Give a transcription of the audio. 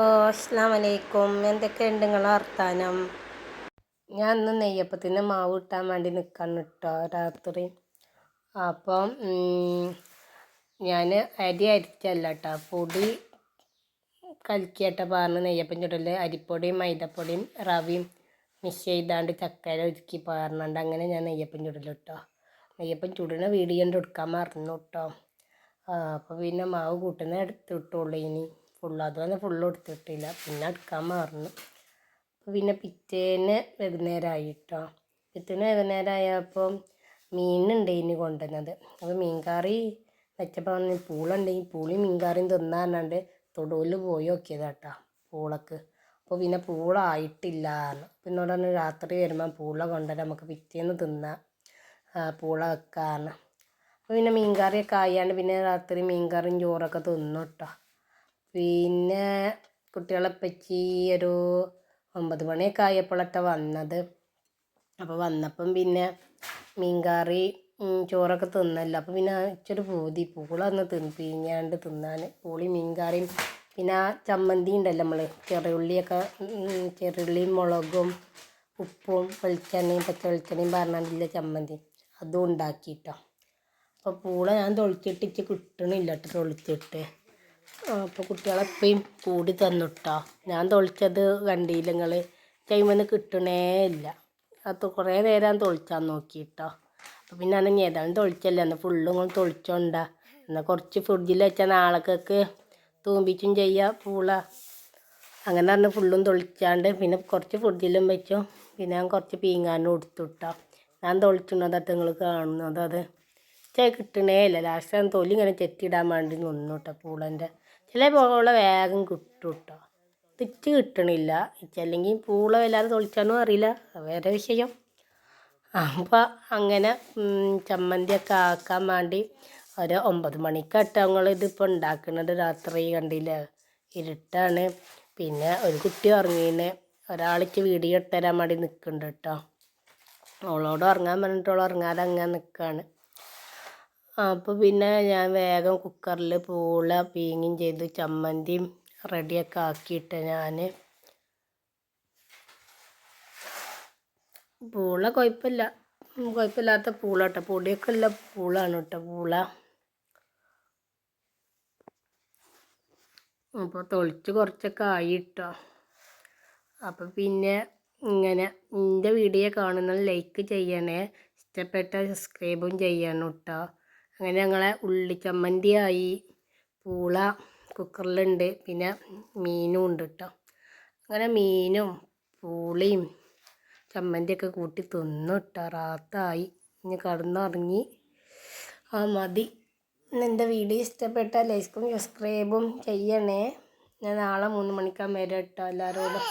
അസ്സാം വലൈക്കും എന്തൊക്കെയുണ്ട് നിങ്ങളെ വർത്താനം? ഞാൻ ഇന്ന് നെയ്യപ്പത്തിന് മാവ് ഇട്ടാൻ വേണ്ടി നിൽക്കാൻ കേട്ടോ രാത്രി. അപ്പം ഞാൻ അരി അരിച്ചല്ല കേട്ടോ പൊടി കലക്കിയിട്ട പാർന്ന് നെയ്യപ്പം ചുടൽ അരിപ്പൊടിയും മൈദപ്പൊടിയും റവിയും മിക്സ് ചെയ്താണ്ട് ചക്കര ഒരുക്കി പാർന്നുണ്ട്. അങ്ങനെ ഞാൻ നെയ്യപ്പം ചുടൽ കേട്ടോ നെയ്യപ്പം ചുടുന്ന വീഡിയോ എടുക്കാൻ മറന്നു കേട്ടോ അപ്പോൾ പിന്നെ മാവ് കൂട്ടുന്ന എടുത്തിട്ടുള്ളൂ ഇനി. ഫുള്ള്. അതുപോലെ ഫുള്ള് എടുത്തിട്ടില്ല. പിന്നെ എടുക്കാൻ മറന്നു. പിന്നെ പിറ്റേന്ന് വൈകുന്നേരം കേട്ടോ പിറ്റേന്ന് വൈകുന്നേരമായപ്പോൾ മീനുണ്ട് ഇനി കൊണ്ടുവന്നത്. അപ്പോൾ മീൻകറി വെച്ചപ്പോൾ പൂളുണ്ടെങ്കിൽ പൂളി മീൻകറിയും തിന്നാണ്ട് തൊടുവിൽ പോയി നോക്കിയതാട്ടോ പൂളക്ക്. അപ്പോൾ പിന്നെ പൂളായിട്ടില്ല പിന്നോട് പറഞ്ഞു രാത്രി വരുമ്പോൾ പൂള കൊണ്ടുവരാം. നമുക്ക് പിറ്റേന്ന് തിന്നാം. പൂള വെക്കാമെന്ന് അപ്പോൾ പിന്നെ മീൻകറിയൊക്കെ ആയാണ്ട് പിന്നെ രാത്രി മീൻകറിയും ചോറൊക്കെ തിന്നു കേട്ടോ പിന്നെ കുട്ടികളെ പറ്റി ഒരു ഒമ്പത് മണിയൊക്കെ ആയപ്പോഴാണ് വന്നത്. അപ്പോൾ വന്നപ്പം പിന്നെ മീൻകറി ചോറൊക്കെ തിന്നല്ലോ. അപ്പോൾ പിന്നെ ഇച്ചൊരു പൂതി. പൂളൊന്ന് തിന്ന് പിഴിഞ്ഞാണ്ട് തിന്നാൻ പൂളി മീൻകറിയും പിന്നെ ആ ചമ്മന്തി ഉണ്ടല്ലോ നമ്മൾ ചെറുള്ളിയൊക്കെ ചെറുള്ളിയും മുളകും ഉപ്പും വെളിച്ചെണ്ണയും പച്ച വെളിച്ചെണ്ണയും പറഞ്ഞിട്ടില്ല ചമ്മന്തി? അതും ഉണ്ടാക്കിയിട്ടോ അപ്പോൾ പൂള ഞാൻ തൊളിച്ചിട്ട് കിട്ടണില്ല കേട്ടോ തൊളിച്ചിട്ട്. അപ്പോൾ കുട്ടികളെപ്പോഴും കൂടി തന്നുട്ടോ. ഞാൻ തൊളിച്ചത് കണ്ടില്ല നിങ്ങൾ കിട്ടണേ ഇല്ല. അത് കുറേ നേരം തൊളിച്ചാൻ നോക്കിയിട്ടോ അപ്പോൾ പിന്നെ അന്ന് ഏതാണ്ട് തൊളിച്ചല്ലേ എന്നാൽ ഫുള്ളും കൊണ്ട് തൊളിച്ചോണ്ട എന്നാൽ കുറച്ച് ഫ്രിഡ്ജിൽ വെച്ചാൽ നാളേക്കൊക്കെ തൂമ്പിച്ചും ചെയ്യാം പൂള. അങ്ങനെ പറഞ്ഞ് ഫുള്ളും തൊളിച്ചാണ്ട് പിന്നെ കുറച്ച് ഫ്രിഡ്ജിലും വെച്ചു പിന്നെ ഞാൻ കുറച്ച് പീങ്ങാനും എടുത്തുട്ടോ ഞാൻ തൊളിച്ചുന്നതൊക്കെ നിങ്ങൾ കാണുന്നത്. അത് ചേ കിട്ടണേ ഇല്ല. ലാസ്റ്റ് തൊലി ഇങ്ങനെ ചെത്തിയിടാൻ വേണ്ടി നിന്നു കേട്ടോ പൂളന്റെ. ചില പൂള വേഗം കിട്ടും കേട്ടോ തിച്ച് കിട്ടണില്ല. അല്ലെങ്കിൽ പൂള വല്ലാതെ തൊളിച്ചാനും അറിയില്ല. വേറെ വിഷയം. അപ്പോൾ അങ്ങനെ ചമ്മന്തിയൊക്കെ ആക്കാൻ വേണ്ടി ഒരു ഒമ്പത് മണിക്കട്ടോ ഞങ്ങൾ ഇതിപ്പോൾ ഉണ്ടാക്കുന്നത് രാത്രി കണ്ടില്ല? ഇരുട്ടാണ്. പിന്നെ ഒരു കുട്ടി ഉറങ്ങീന്. ഒരാളിച്ച് വീഡിയോ ഇട്ടുതരാൻ വേണ്ടി നിൽക്കുന്നുണ്ട് കേട്ടോ അവളോട് ഉറങ്ങാൻ പറഞ്ഞിട്ട് ഉറങ്ങാതെ അങ്ങനെ നിൽക്കുകയാണ് അപ്പോൾ പിന്നെ ഞാൻ വേഗം കുക്കറിൽ പൂള പീങ്ങും ചെയ്ത് ചമ്മന്തിയും റെഡിയൊക്കെ ആക്കിയിട്ട് ഞാൻ പൂള കുഴപ്പമില്ല കുഴപ്പമില്ലാത്ത പൂള കേട്ടോ പൊടിയൊക്കെ ഉള്ള പൂളാണ് കേട്ടോ പൂള. അപ്പോൾ തൊളിച്ച് കുറച്ചൊക്കെ ആയി കേട്ടോ അപ്പോൾ പിന്നെ ഇങ്ങനെ എന്റെ വീഡിയോ കാണുന്ന ലൈക്ക് ചെയ്യണേ ഇഷ്ടപ്പെട്ട സബ്സ്ക്രൈബും ചെയ്യണം കേട്ടോ അങ്ങനെ ഞങ്ങളെ ഉള്ളി ഉള്ളിച്ചമ്മന്തിയായി പൂള കുക്കറിലുണ്ട് പിന്നെ മീനും ഉണ്ട് കേട്ടോ അങ്ങനെ മീനും പൂളിയും ചമ്മന്തിയൊക്കെ കൂട്ടി തിന്നു കേട്ടോ റാത്തായി. ഇനി കടന്നുറങ്ങി. ആ മതി. എന്റെ വീഡിയോ ഇഷ്ടപ്പെട്ട ലൈക്കും സബ്സ്ക്രൈബും ചെയ്യണേ. ഞാൻ നാളെ മൂന്ന് മണിക്കാൻ വരാം കേട്ടോ എല്ലാവരോടും